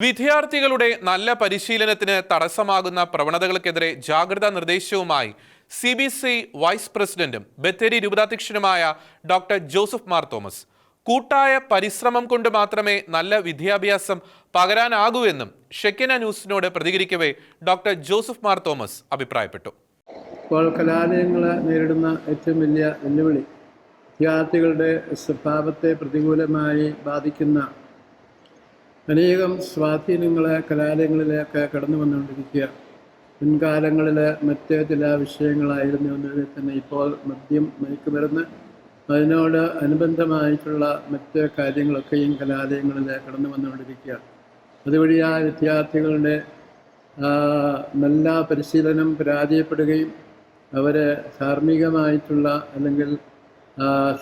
വിദ്യാർത്ഥികളുടെ നല്ല പരിശീലനത്തിന് തടസ്സമാകുന്ന പ്രവണതകൾക്കെതിരെ ജാഗ്രതാ നിർദ്ദേശവുമായി സി ബി സി വൈസ് പ്രസിഡന്റും ബത്തേരി രൂപതാധ്യക്ഷനുമായ ഡോക്ടർ ജോസഫ് മാർ തോമസ്. കൂട്ടായ പരിശ്രമം കൊണ്ട് മാത്രമേ നല്ല വിദ്യാഭ്യാസം പകരാനാകൂ എന്നും ഷെക്കിന ന്യൂസിനോട് പ്രതികരിക്കവേ ഡോക്ടർ ജോസഫ് മാർ തോമസ് അഭിപ്രായപ്പെട്ടു. ഇപ്പോൾ കലാലയങ്ങളെ നേരിടുന്ന ഏറ്റവും വലിയ വെല്ലുവിളി വിദ്യാർത്ഥികളുടെ സ്വഭാവത്തെ പ്രതികൂലമായി ബാധിക്കുന്ന അനേകം സ്വാധീനങ്ങൾ കലാലയങ്ങളിലേക്ക് കടന്നു വന്നുകൊണ്ടിരിക്കുക. മുൻകാലങ്ങളിൽ മറ്റ് ചില വിഷയങ്ങളായിരുന്നു എന്നതിൽ തന്നെ ഇപ്പോൾ മദ്യം മയക്കുമരുന്ന്. അതിനോട് അനുബന്ധമായിട്ടുള്ള മറ്റ് കാര്യങ്ങളൊക്കെയും കലാലയങ്ങളിൽ കടന്നു വന്നുകൊണ്ടിരിക്കുക. അതുവഴി ആ വിദ്യാർത്ഥികളുടെ നല്ല പരിശീലനം പരാജയപ്പെടുകയും അവരെ ധാർമ്മികമായിട്ടുള്ള അല്ലെങ്കിൽ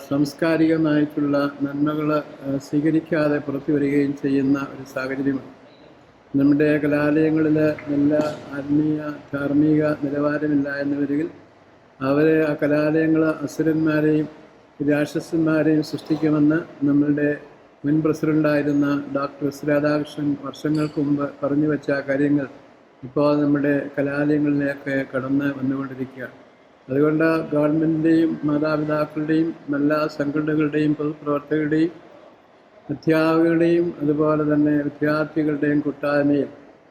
സാംസ്കാരികമായിട്ടുള്ള നന്മകൾ സ്വീകരിക്കാതെ പുറത്തു വരികയും ചെയ്യുന്ന ഒരു സാഹചര്യമാണ്. നമ്മുടെ കലാലയങ്ങളിൽ നല്ല ആത്മീയ ധാർമ്മിക നിലവാരമില്ല എന്ന് വരികിൽ അവർ ആ കലാലയങ്ങൾ അസുരന്മാരെയും രാക്ഷസന്മാരെയും സൃഷ്ടിക്കുമെന്ന് നമ്മളുടെ മുൻ പ്രസിഡന്റായിരുന്ന ഡോക്ടർ എസ് രാധാകൃഷ്ണൻ വർഷങ്ങൾക്ക് മുമ്പ് പറഞ്ഞു വെച്ച കാര്യങ്ങൾ ഇപ്പോൾ നമ്മുടെ കലാലയങ്ങളിലേക്ക് കടന്ന് വന്നുകൊണ്ടിരിക്കുക അതുകൊണ്ട് ഗവൺമെന്റിന്റെയും മാതാപിതാക്കളുടെയും എല്ലാ സംഘടനകളുടെയും പൊതുപ്രവർത്തകരുടെയും അധ്യാപകരുടെയും അതുപോലെ തന്നെ വിദ്യാർത്ഥികളുടെയും കൂട്ടായ്മയിൽ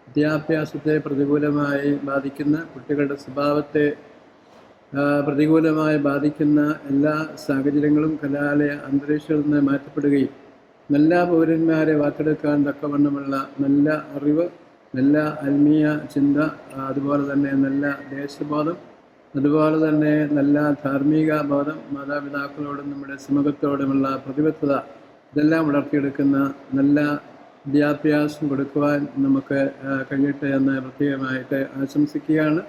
വിദ്യാഭ്യാസത്തെ പ്രതികൂലമായി ബാധിക്കുന്ന കുട്ടികളുടെ സ്വഭാവത്തെ പ്രതികൂലമായി ബാധിക്കുന്ന എല്ലാ സാഹചര്യങ്ങളും കലാലയ അന്തരീക്ഷത്തിൽ നിന്ന് മാറ്റപ്പെടുകയും നല്ല പൗരന്മാരെ വാർത്തെടുക്കാൻ തക്കവണ്ണമുള്ള നല്ല അറിവ് നല്ല ആത്മീയ ചിന്ത അതുപോലെ തന്നെ നല്ല ദേശബോധം അതുപോലെ തന്നെ നല്ല ധാർമ്മിക ബോധം മാതാപിതാക്കളോടും നമ്മുടെ സമൂഹത്തോടുമുള്ള പ്രതിബദ്ധത ഇതെല്ലാം വളർത്തിയെടുക്കുന്ന നല്ല വിദ്യാഭ്യാസം കൊടുക്കുവാൻ നമുക്ക് കഴിയട്ടെ എന്ന് പ്രത്യേകമായിട്ട് ആശംസിക്കുകയാണ്.